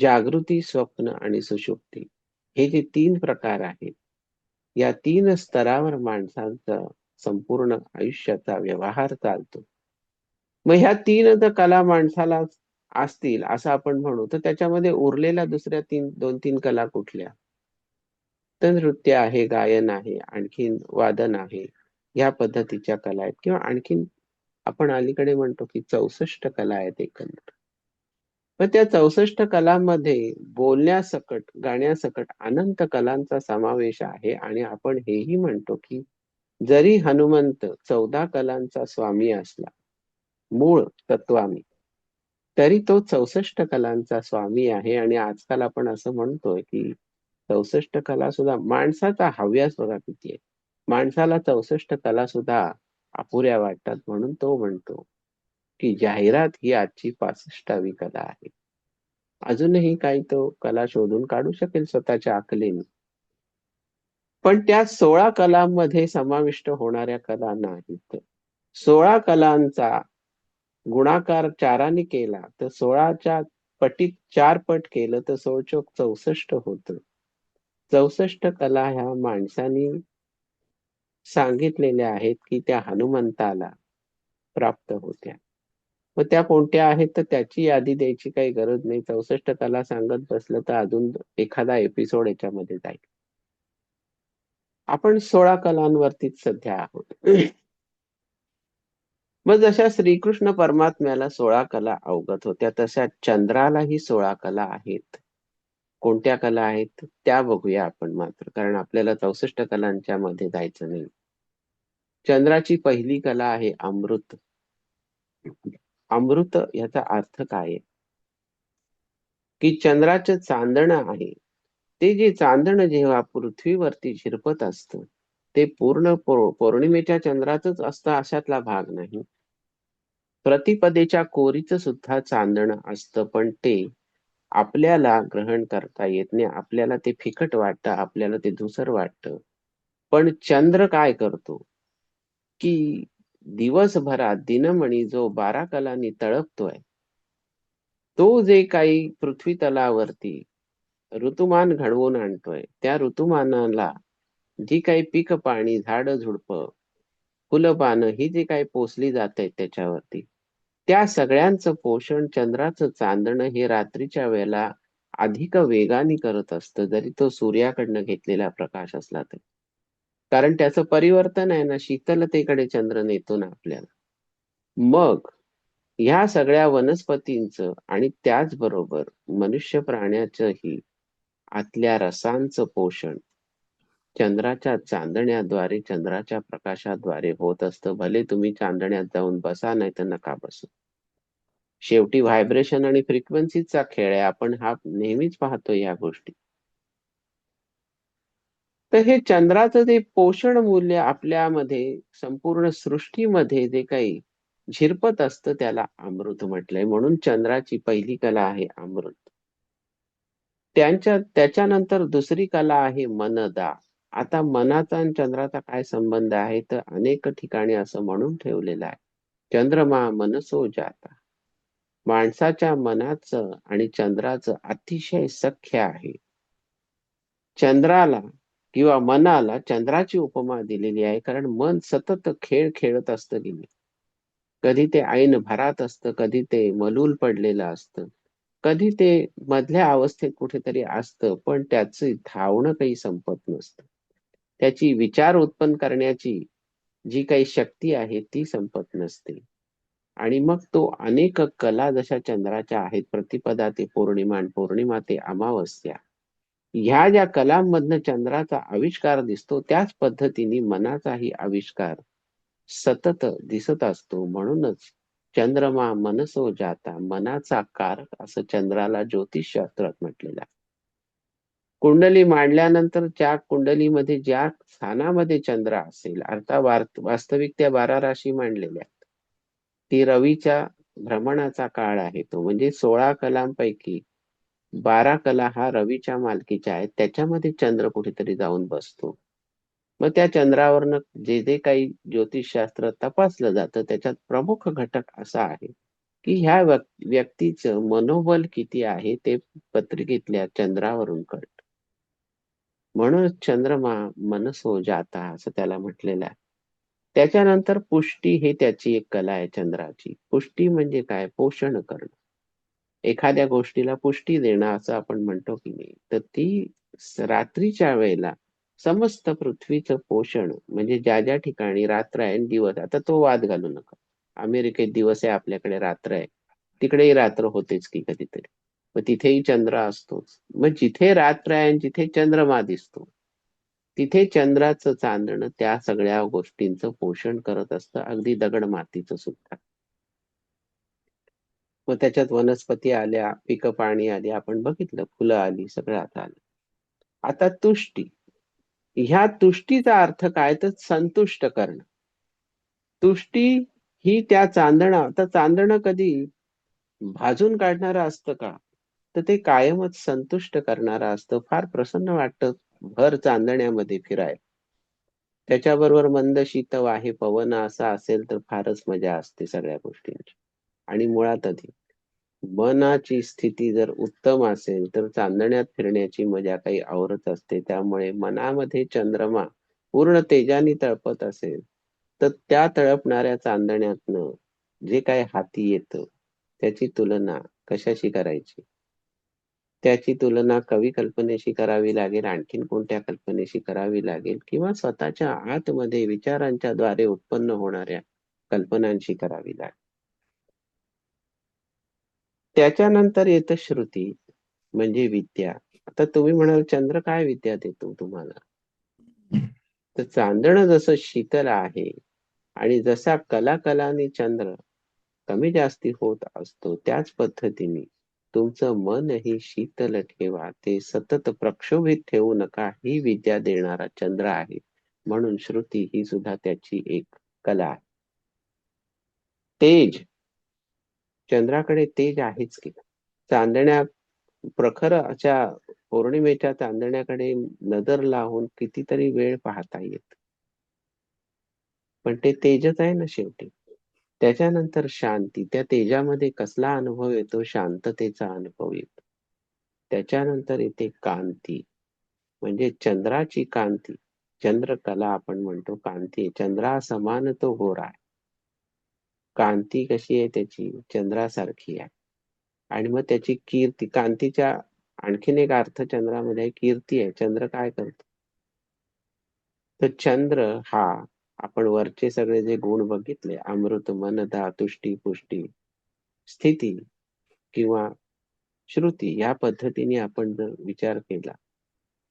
जागृती स्वप्न आणि सुशुक्ती हे जे तीन प्रकार आहेत या तीन स्तरावर माणसांचा संपूर्ण आयुष्याचा व्यवहार चालतो. मग ह्या तीन जर कला माणसाला असतील असं आपण म्हणू तर त्याच्यामध्ये उरलेल्या दुसऱ्या तीन दोन तीन कला कुठल्या? तर नृत्य आहे गायन आहे आणखीन वादन आहे या पद्धतीच्या कला आहेत. किंवा आणखीन आपण अलीकडे म्हणतो की चौसष्ट कला आहेत एकंदर. पण त्या चौसष्ट कलांमध्ये बोलण्यासकट गाण्यासकट अनंत कलांचा समावेश आहे आणि आपण हेही म्हणतो की जरी हनुमंत चौदा कलांचा स्वामी असला मूळ तत्वामी तरी तो चौसष्ट कलांचा स्वामी आहे. आणि आजकाल आपण असं म्हणतोय की चौसष्ट कला सुद्धा माणसाचा हव्यास बघा किती आहे. माणसाला चौसष्ट कला सुद्धा अपुऱ्या वाटतात म्हणून तो म्हणतो की जाहिरात ही आजची पासष्टावी कला आहे. अजूनही काही तो कला शोधून काढू शकेल स्वतःच्या आकलेने. पण त्या सोळा कलांमध्ये समाविष्ट होणाऱ्या कला नाहीत. सोळा कलांचा गुणाकार चाराने केला तर सोळाच्या पटीत चार पट केलं तर सोळचोक चौसष्ट होत. चौसष्ट कला ह्या माणसानी सांगितलेल्या आहेत की त्या हनुमंताला प्राप्त होत्या. मग त्या कोणत्या आहेत तर त्याची यादी द्यायची काही गरज नाही. चौसष्ट कला सांगत बसलं तर अजून एखादा एपिसोड याच्यामध्ये जाईल. आपण सोळा कलांवरतीच सध्या आहोत. मग जशा श्रीकृष्ण परमात्म्याला सोळा कला अवगत होत्या तशा चंद्रालाही सोळा कला आहेत. कोणत्या कला आहेत त्या बघूया आपण मात्र कारण आपल्याला चौसष्ट कलांच्या मध्ये जायचं नाही. चंद्राची पहिली कला आहे अमृत. अमृत याचा अर्थ काय की चंद्राचं चांदण आहे. ते जे चांदण जेव्हा पृथ्वीवरती शिरपत असतं ते पूर्ण पौर्णिमेच्या चंद्राच असतं अशातला भाग नाही. प्रतिपदेच्या कोरीच सुद्धा चांदण असतं पण ते आपल्याला ग्रहण करता येत नाही. आपल्याला ते फिकट वाटतं आपल्याला ते धुसर वाटतं. पण चंद्र काय करतो? की दिवसभरात दिनमणी जो बारा कलांनी तळपतोय तो जे काही पृथ्वी तलावरती ऋतुमान घडवून आणतोय त्या ऋतुमानाला जी काही पीक पाणी झाड झुडप फुलं पानं ही जी काही पोचली जात आहेत त्याच्यावरती त्या सगळ्यांचं पोषण चंद्राचं चांदण हे रात्रीच्या वेळेला अधिक वेगाने करत असतं. जरी तो सूर्याकडनं घेतलेला प्रकाश असला तरी. कारण त्याचं परिवर्तन आहे ना शीतलतेकडे चंद्र नेतो ना आपल्याला. मग ह्या सगळ्या वनस्पतींचं आणि त्याचबरोबर मनुष्य प्राण्याचंही आतल्या रसांचं पोषण चंद्राच्या चांदण्याद्वारे चंद्राच्या प्रकाशाद्वारे होत असतं. भले तुम्ही चांदण्यात जाऊन बसा नाही तर नका बसू. शेवटी व्हायब्रेशन आणि फ्रिक्वेन्सीचा खेळ आहे. आपण हा नेहमीच पाहतो या गोष्टी. तर हे चंद्राचं जे पोषण मूल्य आपल्यामध्ये संपूर्ण सृष्टीमध्ये जे काही झिरपत असतं त्याला अमृत म्हटलंय. म्हणून चंद्राची पहिली कला आहे अमृत. त्यांच्या त्याच्यानंतर दुसरी कला आहे मनदा. आता मनाचा आणि चंद्राचा काय संबंध आहे? तर अनेक ठिकाणी असं म्हणून ठेवलेलं आहे. चंद्रमा मनसो जाता. माणसाच्या मनाचं आणि चंद्राचं अतिशय सख्य आहे. चंद्राला किंवा मनाला चंद्राची उपमा दिलेली आहे कारण मन सतत खेळ खेळत असतं की नाही कधी ते ऐन भरात असतं कधी ते मलूल पडलेलं असतं कधी ते मधल्या अवस्थेत कुठेतरी असतं पण त्याचं धावणं काही संपत नसतं. त्याची विचार उत्पन्न करण्याची जी काही शक्ती आहे ती संपत नसते. आणि मग तो अनेक कला जशा चंद्राच्या आहेत प्रतिपदा ते पौर्णिमा पौर्णिमा ते अमावस्या ह्या ज्या कलांमधनं चंद्राचा आविष्कार दिसतो त्याच पद्धतीने मनाचाही आविष्कार सतत दिसत असतो. म्हणूनच चंद्रमा मनसो जाता मनाचा कारक असं चंद्राला ज्योतिषशास्त्रात म्हटलेलं आहे. कुंडली मांडल्यानंतर त्या कुंडलीमध्ये ज्या स्थानामध्ये चंद्र असेल अर्थात वास्तविक त्या बारा राशी मांडलेल्या ती रवीच्या भ्रमणाचा काळ आहे तो. म्हणजे सोळा कलांपैकी बारा कला हा रवीच्या मालकीच्या आहेत. त्याच्यामध्ये चंद्र कुठेतरी जाऊन बसतो. मग त्या चंद्रावरनं जे जे काही ज्योतिषशास्त्र तपासलं जातं त्याच्यात प्रमुख घटक असा आहे की ह्या व्यक्तीचं मनोबल किती आहे ते पत्रिकेतल्या चंद्रावरून कळत. म्हणून चंद्रमा मनसो जाता असं त्याला म्हटलेलं आहे. त्याच्यानंतर पुष्टी हे त्याची एक कला आहे चंद्राची. पुष्टी म्हणजे काय? पोषण करणं. एखाद्या गोष्टीला पुष्टी देणं असं आपण म्हणतो की नाही तर ती रात्रीच्या वेळेला समस्त पृथ्वीचं पोषण म्हणजे ज्या ज्या ठिकाणी रात्र आहे दिवस आता तो वाद घालू नका. अमेरिकेत दिवस आहे आपल्याकडे रात्र आहे. तिकडेही रात्र होतेच की कधीतरी. मग तिथेही चंद्र असतोच. मग जिथे रात्र आहे जिथे चंद्रमा दिसतो तिथे चंद्राचं चांदणं त्या सगळ्या गोष्टींचं पोषण करत असतं. अगदी दगड मातीचं सुद्धा. मग त्याच्यात वनस्पती आल्या पिकं पाणी आली आपण बघितलं फुलं आली सगळं आता आलं. आता तुष्टी. ह्या तुष्टीचा अर्थ काय? तर संतुष्ट करणं. तुष्टी ही त्या चांदणा आता चांदणं कधी भाजून काढणार असतं का? तर ते कायमच संतुष्ट करणार असतं. फार प्रसन्न वाटतं भर चांदण्यामध्ये फिराय त्याच्याबरोबर मंद शीत आहे पवन असा असेल तर फारच मजा असते सगळ्या गोष्टींची. आणि मुळात अधिक मनाची स्थिती जर उत्तम असेल तर चांदण्यात फिरण्याची मजा काही आवरत असते. त्यामुळे मनामध्ये चंद्रमा पूर्ण तेजाने तळपत असेल तर त्या तळपणाऱ्या चांदण्यातनं जे काय हाती येतं त्याची तुलना कशाशी करायची? त्याची तुलना कवी कल्पनेशी करावी लागेल आणखीन कोणत्या कल्पनेशी करावी लागेल किंवा स्वतःच्या आतमध्ये विचारांच्या द्वारे उत्पन्न होणाऱ्या कल्पनांशी करावी लागेल. त्याच्यानंतर येतं श्रुती म्हणजे विद्या. आता तुम्ही म्हणाल चंद्र काय विद्या देतो तुम्हाला? तर चांदणं जसं शीतल आहे आणि जसा कलाकलाने चंद्र कमी जास्ती होत असतो त्याच पद्धतीने तुमचं मनही शीतल ठेवा. ते सतत प्रक्षोभित ठेवू नका. ही विद्या देणारा चंद्र आहे. म्हणून श्रुती ही सुद्धा त्याची एक कला आहे. तेज चंद्राकडे तेज आहेच की चांदण्या प्रखर अशा पौर्णिमेच्या चांदण्याकडे नजर लावून कितीतरी वेळ पाहता येत. पण ते तेजच आहे ना शेवटी. त्याच्यानंतर शांती त्या तेजामध्ये कसला अनुभव येतो? शांततेचा अनुभव येतो. त्याच्यानंतर येते कांती. म्हणजे चंद्राची कांती. चंद्रकला आपण म्हणतो कांती चंद्रा समान तो गोरा आहे. कांती कशी आहे त्याची? चंद्रासारखी आहे. आणि मग त्याची कीर्ती कांतीच्या आणखीन एक अर्थ चंद्रामध्ये कीर्ती आहे. चंद्र काय करतो? तर चंद्र हा आपण वरचे सगळे जे गुण बघितले अमृत मनदा तुष्टी पुष्टी स्थिती किंवा श्रुती या पद्धतीने आपण जर विचार केला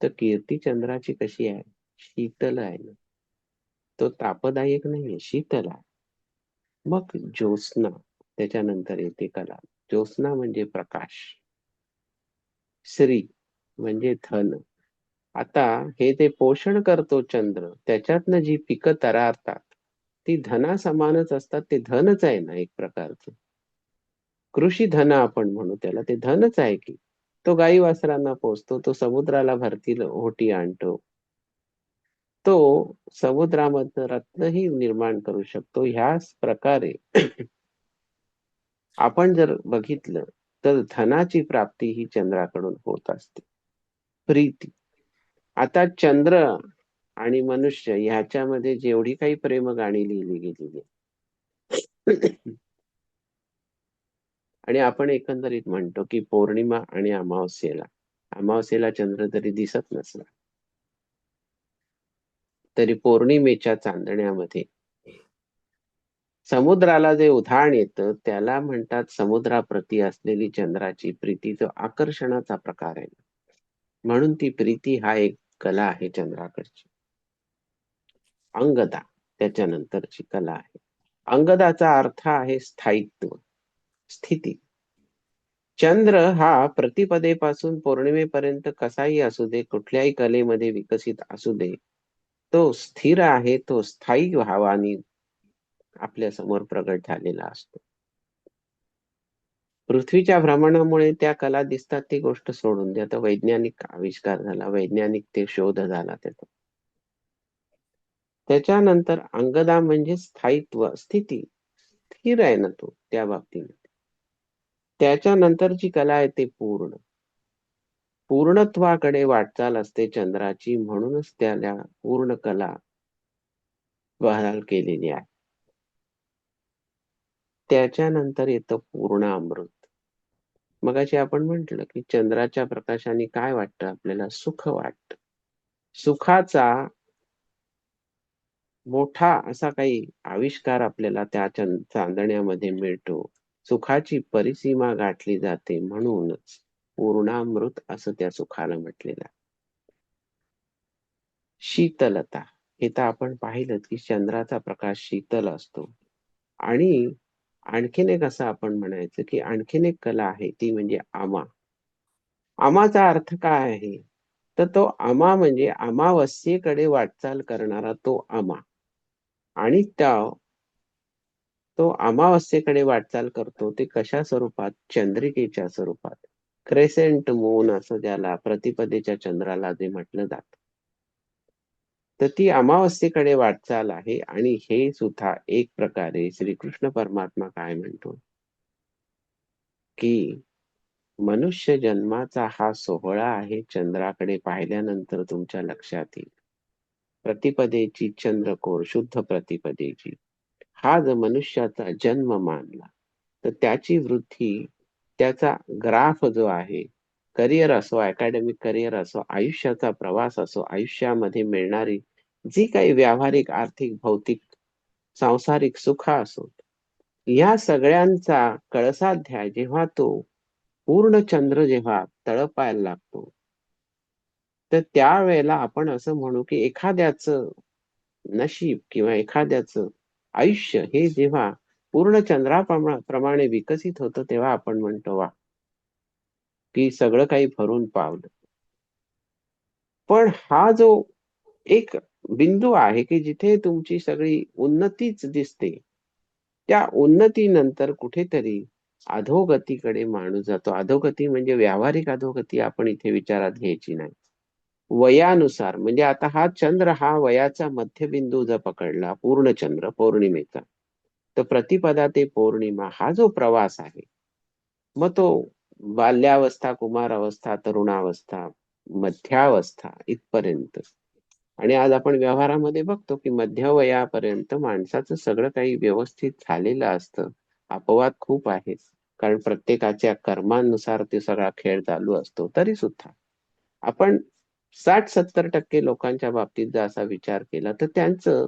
तर कीर्ती चंद्राची कशी आहे? शीतल आहे ना. तो तापदायक नाहीये शीतल आहे. मग ज्योत्स्ना त्याच्यानंतर येते कला. ज्योत्स्ना म्हणजे प्रकाश. श्री म्हणजे धन. आता हे ते पोषण करतो चंद्र त्याच्यातनं जी पिकं तरारतात ती धना समानच असतात ते धनच आहे ना एक प्रकारचं. कृषी धन आपण म्हणू त्याला ते धनच आहे की. तो गाई वासरांना पोचतो तो समुद्राला भरतील ओटी आणतो तो समुद्रामधनं रत्नही निर्माण करू शकतो. ह्याच प्रकारे आपण जर बघितलं तर धनाची प्राप्ती ही चंद्राकडून होत असते. प्रीती. आता चंद्र आणि मनुष्य ह्याच्यामध्ये जेवढी काही प्रेम गाणी लिहिली गेलेली आणि आपण एकंदरीत म्हणतो की पौर्णिमा आणि अमावस्येला. अमावस्येला चंद्र तरी दिसत नसला. तरी पौर्णिमेच्या चांदण्यामध्ये. समुद्राला जे उधाण येतं त्याला म्हणतात समुद्राप्रती असलेली चंद्राची प्रीती जो आकर्षणाचा प्रकार आहे. म्हणून ती प्रीती हा एक कला आहे चंद्राकडची. अंगदा त्याच्यानंतरची कला आहे. अंगदाचा अर्थ आहे स्थायित्व स्थिती. चंद्र हा प्रतिपदेपासून पौर्णिमेपर्यंत कसाही असू दे कुठल्याही कलेमध्ये विकसित असू दे तो स्थिर आहे तो स्थायी भावाने आपल्यासमोर प्रगट झालेला असतो. पृथ्वीच्या भ्रमणामुळे त्या कला दिसतात ती गोष्ट सोडून द्या. आता वैज्ञानिक आविष्कार झाला वैज्ञानिक ते शोध झाला त्याचा. त्याच्यानंतर अंगदा म्हणजे स्थायित्व स्थिती. स्थिर आहे ना तो त्या बाबतीमध्ये. त्याच्यानंतरची कला आहे ते पूर्ण. पूर्णत्वाकडे वाटचाल असते चंद्राची म्हणूनच त्याला पूर्ण कला बहाल केलेली आहे. त्याच्यानंतर येतं पूर्ण अमृत. मगाशी आपण म्हंटल की चंद्राच्या प्रकाशाने काय वाटतं आपल्याला? सुख वाटत. सुखाचा मोठा असा काही आविष्कार आपल्याला त्या चांदण्यामध्ये मिळतो. सुखाची परिसीमा गाठली जाते म्हणूनच. पूर्णामृत असं त्या सुखाला म्हटलेलं शीतलता हे तर आपण पाहिलं की चंद्राचा प्रकाश शीतल असतो. आणि आणखीन एक असं आपण म्हणायचं की आणखीन एक कला आहे ती म्हणजे आमा. आमाचा अर्थ काय आहे? तर तो आमा म्हणजे अमावस्येकडे वाटचाल करणारा तो आमा. आणि त्या तो अमावस्येकडे वाटचाल करतो ते कशा स्वरूपात? चंद्रिकेच्या स्वरूपात. क्रेसेंट मून असं ज्याला प्रतिपदेच्या चंद्राला जे म्हटलं जात. तर ती अमावस्येकडे वाटचाल आहे आणि हे सुद्धा एक प्रकारे श्रीकृष्ण परमात्मा काय म्हणतो? की मनुष्य जन्माचा हा सोहळा आहे चंद्राकडे पाहिल्यानंतर तुमच्या लक्षात येईल. प्रतिपदेची चंद्रकोर शुद्ध प्रतिपदेची. हा जर मनुष्याचा जन्म मानला तर त्याची वृद्धी त्याचा ग्राफ जो आहे करिअर असो अकॅडमिक करिअर असो आयुष्याचा प्रवास असो आयुष्यामध्ये मिळणारी जी काही व्यावहारिक आर्थिक भौतिक सांसारिक सुख असो या सगळ्यांचा कळसाध्याय जेव्हा तो पूर्ण चंद्र जेव्हा तळपायला लागतो तर त्यावेळेला आपण असं म्हणू की एखाद्याच नशीब किंवा एखाद्याच आयुष्य हे जेव्हा पूर्ण चंद्राप्रमाणे विकसित होतं तेव्हा आपण म्हणतो वा की सगळं काही भरून पावलं. पण हा जो एक बिंदू आहे की जिथे तुमची सगळी उन्नतीच दिसते त्या उन्नतीनंतर कुठेतरी अधोगतीकडे माणूस जातो. अधोगती म्हणजे व्यावहारिक अधोगती आपण इथे विचारात घ्यायची नाही. वयानुसार म्हणजे आता हा चंद्र हा वयाचा मध्यबिंदू जर पकडला पूर्ण चंद्र पौर्णिमेचा तर प्रतिपदा ते पौर्णिमा हा जो प्रवास आहे मग तो बाल्यावस्था कुमारावस्था तरुणावस्था मध्यावस्था इथपर्यंत. आणि आज आपण व्यवहारामध्ये बघतो की मध्यवयापर्यंत माणसाचं सगळं काही व्यवस्थित झालेलं असतं. अपवाद खूप आहेत. कारण प्रत्येकाच्या कर्मानुसार ते सगळा खेळ चालू असतो तरी सुद्धा आपण साठ सत्तर टक्के लोकांच्या बाबतीत जर असा विचार केला तर त्यांचं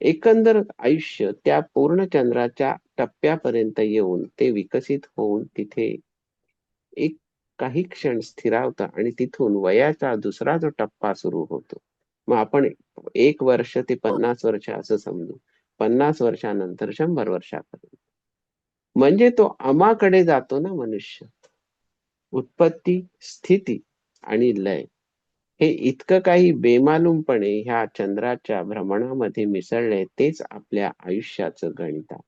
एकंदर आयुष्य त्या पूर्ण चंद्राच्या टप्प्यापर्यंत येऊन ते विकसित होऊन तिथे एक काही क्षण स्थिरावतं आणि तिथून वयाचा दुसरा जो टप्पा सुरू होतो. मग आपण एक वर्ष ते पन्नास वर्ष असं समजू. पन्नास वर्षानंतर शंभर वर्षापर्यंत. म्हणजे तो अमाकडे जातो ना मनुष्य. उत्पत्ती स्थिती आणि लय. हे इतकं काही बेमालूमपणे ह्या चंद्राच्या भ्रमणामध्ये मिसळले तेच आपल्या आयुष्याचं गणित आहे.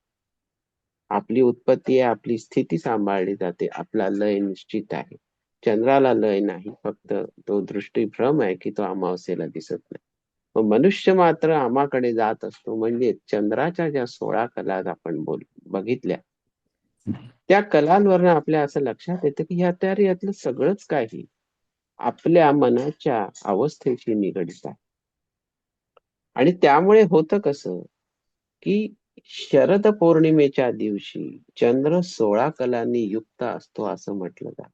आपली उत्पत्ती आहे आपली स्थिती सांभाळली जाते आपला लय निश्चित आहे. चंद्राला लय नाही फक्त तो दृष्टीभ्रम आहे की तो अमावस्येला दिसत नाही. मग मनुष्य मात्र आमाकडे जात असतो म्हणजे चंद्राच्या ज्या सोळा कला आपण बोल बघितल्या त्या कलांवरनं आपल्या असं लक्षात येतं की ह्या तयार यातलं सगळंच काही आपल्या मनाच्या अवस्थेशी निगडित आहे आणि त्यामुळे होतं कसं की शरद पौर्णिमेच्या दिवशी चंद्र सोळा कलांनी युक्त असतो असं म्हटलं जात.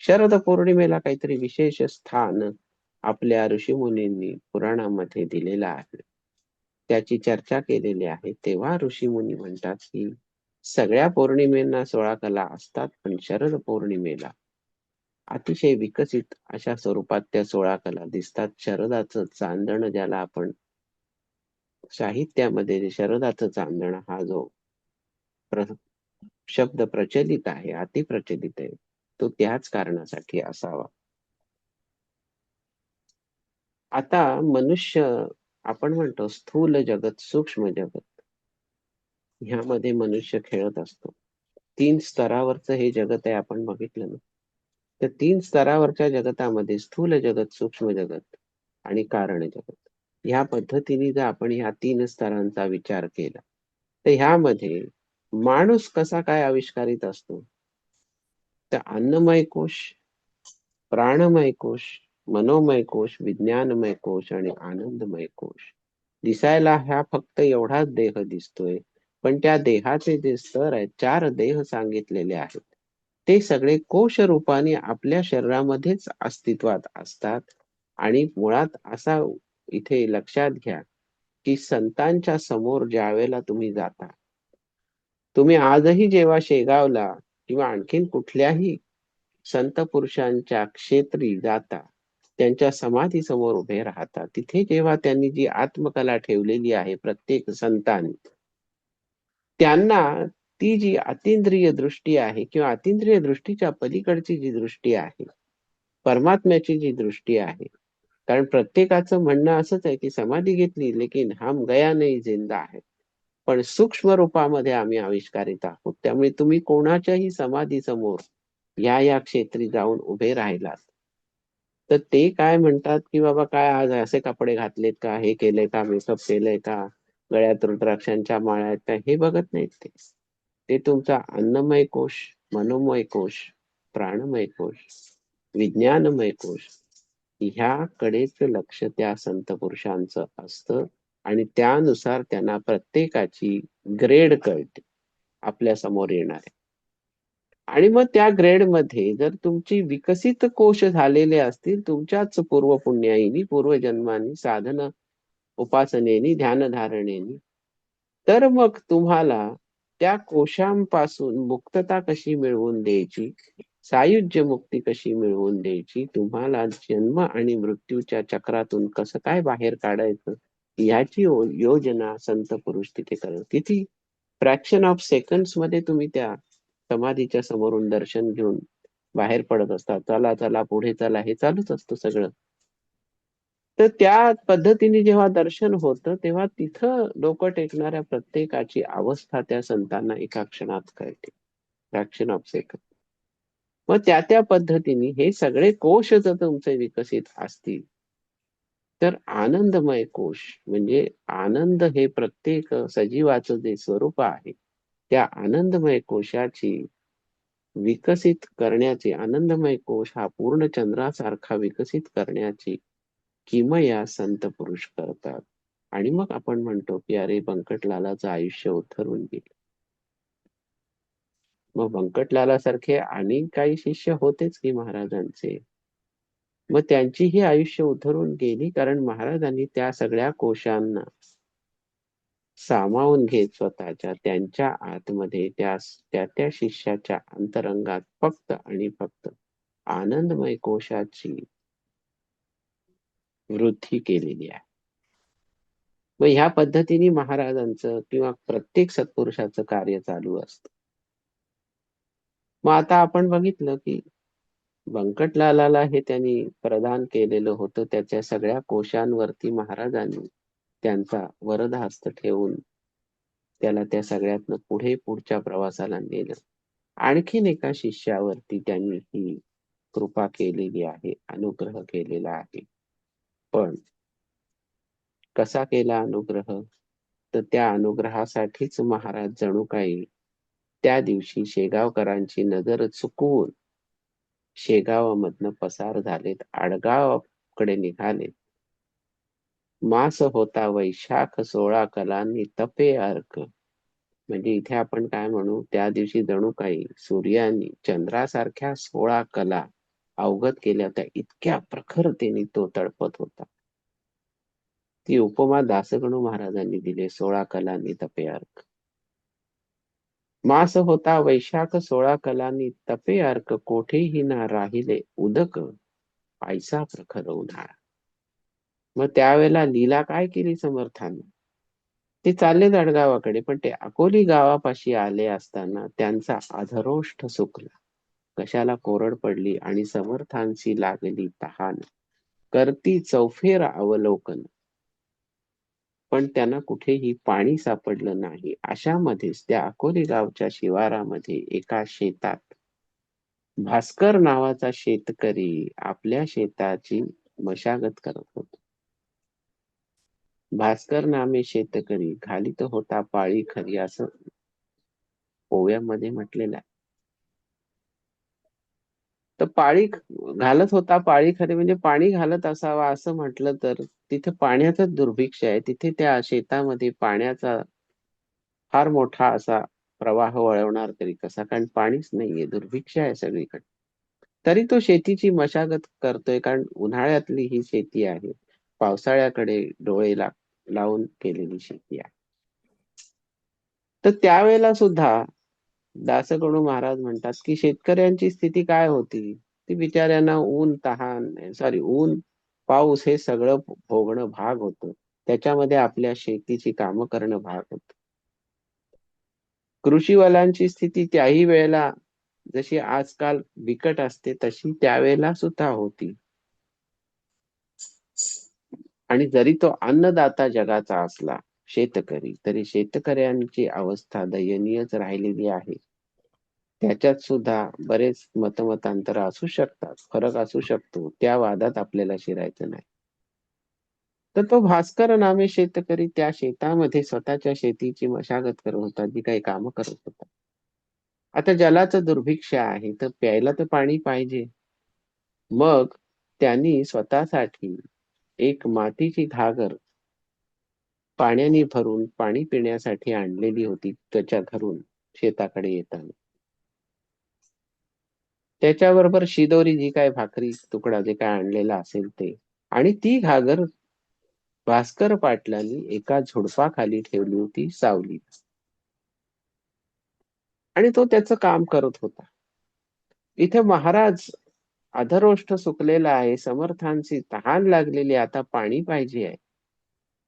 शरद पौर्णिमेला काहीतरी विशेष स्थान आपल्या ऋषीमुनींनी पुराणामध्ये दिलेलं आहे. त्याची चर्चा केलेली आहे. तेव्हा ऋषीमुनी म्हणतात की सगळ्या पौर्णिमेना सोळा कला असतात पण शरद पौर्णिमेला अतिशय विकसित अशा स्वरूपात त्या सोळा कला दिसतात. शरदाचं चांदण ज्याला आपण साहित्यामध्ये शरदाचं चांदण हा जो प्र शब्द प्रचलित आहे अतिप्रचलित आहे तो त्याच कारणासाठी असावा. आता मनुष्य आपण म्हणतो स्थूल जगत सूक्ष्म जगत ह्यामध्ये मनुष्य खेळत असतो. तीन स्तरावरच हे जगत आहे आपण बघितलं ना. तर तीन स्तरावरच्या जगतामध्ये स्थूल जगत सूक्ष्म जगत आणि कारण जगत. ह्या पद्धतीने जर आपण ह्या तीन स्तरांचा विचार केला तर ह्यामध्ये माणूस कसा काय आविष्कारित असतो? तर अन्नमय कोश प्राणमय कोश मनोमय कोश विज्ञानमय कोश आणि आनंदमय कोश. दिसायला हा फक्त एवढाच देह दिसतोय पण त्या देहाचे जे स्तर आहेत चार देह सांगितलेले आहेत. ते सगळे कोश रूपाने आपल्या शरीरामध्येच अस्तित्वात असतात. आणि मुळात असा इथे लक्षात घ्या की संतांच्या समोर ज्या वेळेला तुम्ही जाता तुम्ही आजही जेव्हा शेगावला किंवा आणखीन कुठल्याही संत पुरुषांच्या क्षेत्री जाता त्यांच्या समाधी समोर उभे राहता तिथे जेव्हा त्यांनी जी आत्मकला ठेवलेली आहे प्रत्येक संतांनी त्यांना ती जी अतिंद्रिय दृष्टी आहे किंवा अतिंद्रिय दृष्टीच्या पलीकडची जी दृष्टी आहे परमात्म्याची जी दृष्टी आहे कारण प्रत्येकाचं म्हणणं असंच आहे की समाधी घेतली लेकिन हम गया नाही जिंदा आहे पण सूक्ष्म रूपामध्ये आम्ही आविष्कारित आहोत. त्यामुळे तुम्ही कोणाच्याही समाधी समोर या या क्षेत्री जाऊन उभे राहिलात. तर ते काय म्हणतात की बाबा काय आज असे कपडे घातलेत का? हे केले का? मेकअप केलंय का? गळ्यात रुद्राक्षांच्या माळ्या आहेत का? हे बघत नाहीत ते. ते तुमचा अन्नमय कोश मनोमय कोश प्राणमय कोश विज्ञानमय कोश ह्याकडेच लक्ष त्या संत पुरुषांचं असतं आणि त्यानुसार त्यांना प्रत्येकाची ग्रेड कळते आपल्यासमोर येणार आणि मग त्या ग्रेडमध्ये जर तुमची विकसित कोश झालेले असतील तुमच्याच पूर्व पुण्याईनी पूर्वजन्मानी साधन उपासनेनी ध्यानधारणेनी तर मग तुम्हाला त्या कोशांपासून मुक्तता कशी मिळवून द्यायची? सायुज्य मुक्ती कशी मिळवून द्यायची? तुम्हाला जन्म आणि मृत्यूच्या चक्रातून कसं काय बाहेर काढायचं? याची योजना संत पुरुष तिथे करत किती? फ्रॅक्शन ऑफ सेकंड्समध्ये तुम्ही त्या समाधीच्या समोरून दर्शन घेऊन बाहेर पडत असतात चला चला पुढे चला हे चालूच असतं सगळं. तर त्या पद्धतीने जेव्हा दर्शन होतं तेव्हा तिथं डोकं टेकणाऱ्या प्रत्येकाची अवस्था त्या संतांना एका क्षणात कळते. फ्रॅक्शन ऑफ सेकंड मग त्या त्या पद्धतीने हे सगळे कोश जर तुमचे विकसित असतील तर आनंदमय कोश म्हणजे आनंद हे प्रत्येक सजीवाचं जे स्वरूप आहे त्या आनंदमय कोशाची विकसित करण्याची आनंदमय कोश हा पूर्ण चंद्रासारखा विकसित करण्याची किमया संत पुरुष करतात. आणि मग आपण म्हणतो की अरे बंकटलालाचं आयुष्य उथरून गेलं. मग बंकटलालासारखे आणि काही शिष्य होतेच की महाराजांचे. मग त्यांची ही आयुष्य उधरून गेली कारण महाराजांनी त्या सगळ्या कोशांना सामावून घेत स्वतःच्या त्यांच्या आतमध्ये त्या त्या त्या शिष्याच्या अंतरंगात फक्त आणि फक्त आनंदमय कोशाची वृद्धी केलेली आहे. मग ह्या पद्धतीने महाराजांचं किंवा प्रत्येक सत्पुरुषाचं कार्य चालू असत. मग आता आपण बघितलं की बंकटलालाला हे त्यांनी प्रदान केलेलं होतं त्याच्या सगळ्या कोशांवरती महाराजांनी त्यांचा वरदहस्त ठेवून त्याला त्या सगळ्यातनं पुढे पुढच्या प्रवासाला नेलं. आणखीन एका शिष्यावरती त्यांनी ही कृपा केलेली आहे अनुग्रह केलेला आहे. पण कसा केला अनुग्रह? तर त्या अनुग्रहासाठीच महाराज जणू काही त्या दिवशी शेगावकरांची नजर चुकवून शेगावामधनं पसार झालेत आडगावकडे निघालेत. मास होता वैशाख सोळा कलांनी तपे अर्क. म्हणजे इथे आपण काय म्हणू त्या दिवशी जणू काही सूर्यानी चंद्रासारख्या सोळा कला अवगत केल्या होत्या. इतक्या प्रखरतेने तो तडपत होता. ती उपमा दासगणू महाराजांनी दिले. सोळा कलांनी तपे अर्क. मास होता वैशाख सोळा कलांनी तपे अर्क. कोठेही ना राहिले उदक. पायसा प्रखर उन्हाळा. मग त्यावेळेला लीला काय केली समर्थांनी? ते चालले दडगावाकडे पण ते अकोली गावापाशी आले असताना त्यांचा अधरोष्ठ सुकला कशाला कोरड पडली आणि समर्थांशी लागली तहान. करती चौफेर अवलोकन. पण त्यांना कुठेही पाणी सापडलं नाही. अशामध्येच त्या अकोली गावच्या शिवारामध्ये एका शेतात. भास्कर नावाचा शेतकरी आपल्या शेताची मशागत करत होता. भास्कर नामे शेतकरी. घालीत होता पाळी खरी असं ओव्यामध्ये म्हटलेलं आहे. तर पाळी घालत होता पाळी खरे म्हणजे पाणी घालत असावा असं म्हटलं तर तिथे पाण्याचा दुर्भिक्ष आहे. तिथे त्या शेतामध्ये पाण्याचा फार मोठा असा प्रवाह वळवणार तरी कसा? कारण पाणीच नाहीये दुर्भिक्ष आहे सगळीकडे. तरी तो शेतीची मशागत करतोय कारण उन्हाळ्यातली ही शेती आहे. पावसाळ्याकडे डोळे लावून केलेली शेती आहे. तर त्यावेळेला सुद्धा दासगणू महाराज म्हणतात की शेतकऱ्यांची स्थिती काय होती? ती बिचाऱ्यांना ऊन तहान सॉरी ऊन पाऊस हे सगळं भोगणं भाग होतं. त्याच्यामध्ये आपल्या शेतीची कामं करणं भाग होत. कृषीवाल्यांची स्थिती त्याही वेळेला जशी आजकाल बिकट असते तशी त्यावेळेला सुद्धा होती. आणि जरी तो अन्नदाता जगाचा असला शेतकरी तरी शेतकऱ्यांची अवस्था दयनीयच राहिलेली आहे. त्याच्यात सुद्धा बरेच मतमतांतर असू शकतात फरक असू शकतो. त्या वादात आपल्याला शिरायचं नाही. तर तो भास्कर नामे शेतकरी त्या शेतामध्ये स्वतःच्या शेतीची मशागत करत होता जी काही कामं करत होता. आता जलाचं दुर्भिक्ष आहे तर प्यायला तर पाणी पाहिजे. मग त्यांनी स्वतःसाठी एक मातीची घागर पाण्याने भरून पाणी पिण्यासाठी आणलेली होती त्याच्या घरून शेताकडे येताना. त्याच्याबरोबर शिदोरी जी काय भाकरी तुकडा जे काय आणलेला असेल ते. आणि ती घागर भास्कर पाटलांनी एका झुडपाखाली ठेवली होती सावली आणि तो त्याचं काम करत होता. इथे महाराज अधरोष्ट सुकलेला आहे समर्थांची तहान लागलेली आता पाणी पाहिजे आहे.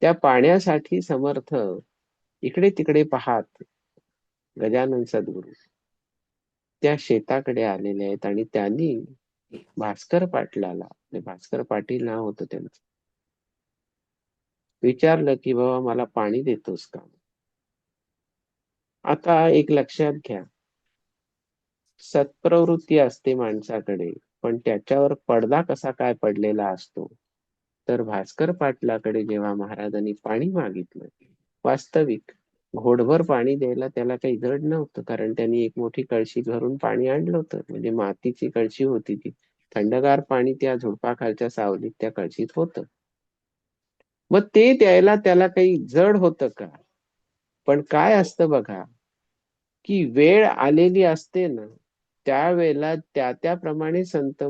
त्या पाण्यासाठी समर्थ इकडे तिकडे पाहात गजानन सद्गुरु. त्या शेताकडे आलेले आहेत आणि त्यांनी भास्कर पाटलाला म्हणजे भास्कर पाटील नाव होतं त्यांचं विचारलं की बाबा मला पाणी देतोस का? आता एक लक्षात घ्या. सत्प्रवृत्ती असते माणसाकडे पण त्याच्यावर पडदा कसा काय पडलेला असतो? तर भास्कर पाटलाकडे जेव्हा महाराजांनी पाणी मागितलं वास्तविक घोडभर पाणी द्यायला त्याला काही जड नव्हतं कारण त्यांनी एक मोठी कळशी भरून पाणी आणलं होतं. म्हणजे मातीची कळशी होती ती. थंडगार पाणी त्या झुडपाखालच्या सावलीत त्या कळशीत होतं. मग ते द्यायला त्याला काही जड होतं का? पण काय असतं बघा की वेळ आलेली असते ना त्यावेळेला त्या त्याप्रमाणे संत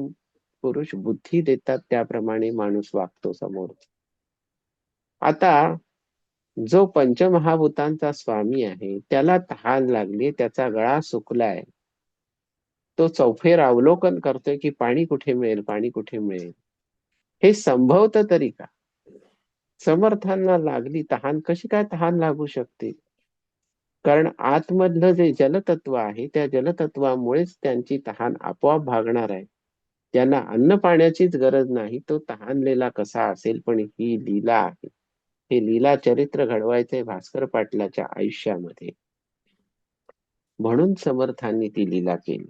पुरुष बुद्धी देतात त्याप्रमाणे माणूस वागतो समोर. आता जो पंचमहाभूतांचा स्वामी आहे त्याला तहान लागली त्याचा गळा सुकलाय. तो चौफेर अवलोकन करतोय की पाणी कुठे मिळेल पाणी कुठे मिळेल? हे संभवत तरी का? समर्थांना लागली तहान कशी काय तहान लागू शकते? कारण आतमधलं जे जलतत्व आहे त्या जलतत्वामुळेच त्यांची तहान आपोआप भागणार आहे. त्यांना अन्न पाण्याचीच गरज नाही तो तहानलेला कसा असेल पण ही लीला आहे. हे लीला चरित्र घडवायचे भास्कर पाटलाच्या आयुष्यामध्ये. म्हणून समर्थांनी ती लीला केली.